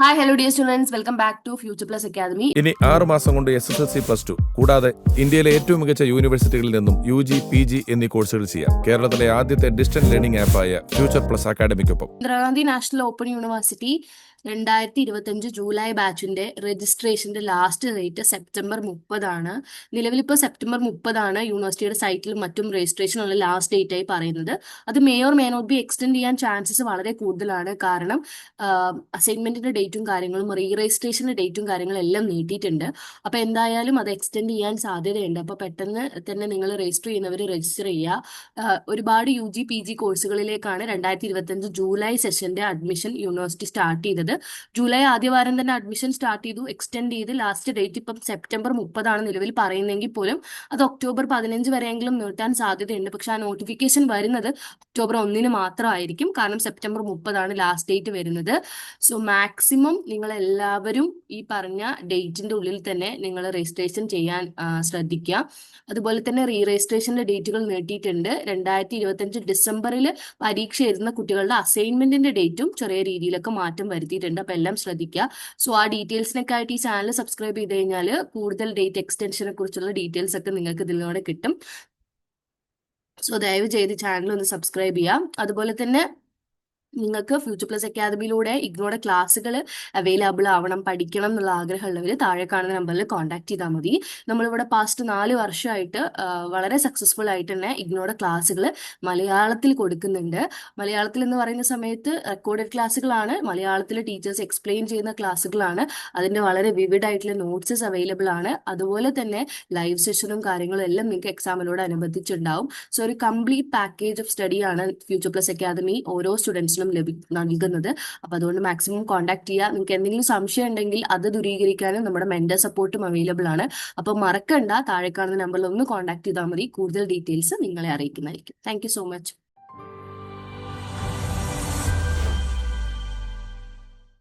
Hi hello dear students welcome back to future plus academy ഇനി ആറ് മാസം കൊണ്ട് S S L C plus two കൂടാതെ ഇന്ത്യയിലെ ഏറ്റവും മികച്ച യൂണിവേഴ്സിറ്റികളിൽ നിന്നും യു ജി പി ജി എന്നീ കോഴ്സുകൾ ചെയ്യാം. കേരളത്തിലെ ആദ്യത്തെ ഡിസ്റ്റൻസ് ലേണിംഗ് ആപ്പായ ഫ്യൂച്ചർ പ്ലസ് അക്കാഡമിക്കൊപ്പം ഇന്ദിരാഗാന്ധി നാഷണൽ ഓപ്പൺ യൂണിവേഴ്സിറ്റി രണ്ടായിരത്തി ഇരുപത്തഞ്ച് ജൂലൈ ബാച്ചിന്റെ രജിസ്ട്രേഷന്റെ ലാസ്റ്റ് ഡേറ്റ് സെപ്റ്റംബർ മുപ്പതാണ്. നിലവിലിപ്പോൾ സെപ്റ്റംബർ മുപ്പതാണ് യൂണിവേഴ്സിറ്റിയുടെ സൈറ്റിലും മറ്റും രജിസ്ട്രേഷനുള്ള ലാസ്റ്റ് ഡേറ്റ് ആയി പറയുന്നത്. അത് may or may not be extend ചെയ്യാൻ ചാൻസസ് വളരെ കൂടുതലാണ്. കാരണം അസൈൻമെന്റിന്റെ ഡേറ്റും കാര്യങ്ങളും റീ രജിസ്ട്രേഷന്റെ ഡേറ്റും കാര്യങ്ങളും എല്ലാം നീട്ടിയിട്ടുണ്ട്. അപ്പൊ എന്തായാലും അത് എക്സ്റ്റെൻഡ് ചെയ്യാൻ സാധ്യതയുണ്ട്. അപ്പൊ പെട്ടെന്ന് തന്നെ നിങ്ങൾ രജിസ്റ്റർ ചെയ്യുന്നവർ രജിസ്റ്റർ ചെയ്യുക. ഒരുപാട് യു ജി പി ജി കോഴ്സുകളിലേക്കാണ് രണ്ടായിരത്തി ഇരുപത്തഞ്ച് ജൂലൈ സെഷന്റെ അഡ്മിഷൻ യൂണിവേഴ്സിറ്റി സ്റ്റാർട്ട് ചെയ്തത്. ജൂലൈ ആദ്യവാരം തന്നെ അഡ്മിഷൻ സ്റ്റാർട്ട് ചെയ്തു. എക്സ്റ്റെൻഡ് ചെയ്ത് ലാസ്റ്റ് ഡേറ്റ് ഇപ്പം സെപ്റ്റംബർ മുപ്പതാണ് നിലവിൽ പറയുന്നെങ്കിൽ പോലും അത് ഒക്ടോബർ പതിനഞ്ച് വരെയെങ്കിലും നീട്ടാൻ സാധ്യതയുണ്ട്. പക്ഷെ ആ നോട്ടിഫിക്കേഷൻ വരുന്നത് ഒക്ടോബർ ഒന്നിന് മാത്രമായിരിക്കും. കാരണം സെപ്റ്റംബർ മുപ്പതാണ് ലാസ്റ്റ് ഡേറ്റ് വരുന്നത്. സോ മാക്സിമം നിങ്ങൾ എല്ലാവരും ഈ പറഞ്ഞ ഡേറ്റിന്റെ ഉള്ളിൽ തന്നെ നിങ്ങൾ രജിസ്ട്രേഷൻ ചെയ്യാൻ ശ്രദ്ധിക്കുക അതുപോലെ തന്നെ റീ രജിസ്ട്രേഷന്റെ ഡേറ്റുകൾ നീട്ടിയിട്ടുണ്ട്. രണ്ടായിരത്തി ഇരുപത്തഞ്ച് ഡിസംബറിൽ പരീക്ഷ എഴുതുന്ന കുട്ടികളുടെ അസൈൻമെന്റിന്റെ ഡേറ്റും ചെറിയ രീതിയിലൊക്കെ മാറ്റം വരുത്തിയിട്ടുണ്ട്. അപ്പൊ എല്ലാം ശ്രദ്ധിക്കുക സോ ആ ഡീറ്റെയിൽസിനൊക്കെ ആയിട്ട് ഈ ചാനൽ സബ്സ്ക്രൈബ് ചെയ്ത് കഴിഞ്ഞാൽ കൂടുതൽ ഡേറ്റ് എക്സ്റ്റൻഷനെ കുറിച്ചുള്ള ഡീറ്റെയിൽസ് ഒക്കെ നിങ്ങൾക്ക് ഇതിലൂടെ കിട്ടും. സോ ദയവ് ചെയ്ത് ചാനൽ ഒന്ന് സബ്സ്ക്രൈബ് ചെയ്യാം. അതുപോലെ തന്നെ നിങ്ങൾക്ക് ഫ്യൂച്ചർ പ്ലസ് അക്കാദമിയിലൂടെ ഇഗ്നോയുടെ ക്ലാസ്സുകൾ അവൈലബിൾ ആവണം പഠിക്കണം എന്നുള്ള ആഗ്രഹമുള്ളവർ താഴെ കാണുന്ന നമ്പറിൽ കോൺടാക്ട് ചെയ്താൽ മതി. നമ്മളിവിടെ പാസ്റ്റ് നാല് വർഷമായിട്ട് വളരെ സക്സസ്ഫുൾ ആയിട്ട് തന്നെ ഇഗ്നോയുടെ ക്ലാസ്സുകൾ മലയാളത്തിൽ കൊടുക്കുന്നുണ്ട്. മലയാളത്തിൽ എന്ന് പറയുന്ന സമയത്ത് റെക്കോർഡഡ് ക്ലാസ്സുകളാണ് മലയാളത്തിൽ ടീച്ചേഴ്സ് എക്സ്പ്ലെയിൻ ചെയ്യുന്ന ക്ലാസ്സുകളാണ് അതിന്റെ വളരെ വിവിഡ് ആയിട്ടുള്ള നോട്ട്സസ് അവൈലബിൾ ആണ്. അതുപോലെ തന്നെ ലൈവ് സെഷനും കാര്യങ്ങളും എല്ലാം നിങ്ങൾക്ക് എക്സാമിനോട് അനുബന്ധിച്ചുണ്ടാവും. സോ ഒരു കംപ്ലീറ്റ് പാക്കേജ് ഓഫ് സ്റ്റഡിയാണ് ഫ്യൂച്ചർ പ്ലസ് അക്കാദമി ഓരോ സ്റ്റുഡൻസിനും ലഭി നൽകുന്നത്. അപ്പോൾ അതുകൊണ്ട് മാക്സിമം കോൺടാക്ട് ചെയ്യുക. നിങ്ങൾക്ക് എന്തെങ്കിലും സംശയം ഉണ്ടെങ്കിൽ അത് ദൂരീകരിക്കാനും നമ്മുടെ മെന്റർ സപ്പോർട്ടും അവൈലബിൾ ആണ്. അപ്പോൾ മറക്കണ്ട. താഴെ കാണുന്ന നമ്പറിൽ ഒന്ന് കോൺടാക്ട് ചെയ്താൽ മതി. കൂടുതൽ ഡീറ്റെയിൽസ് നിങ്ങളെ അറിയിക്കുന്നതായിരിക്കും. Thank so much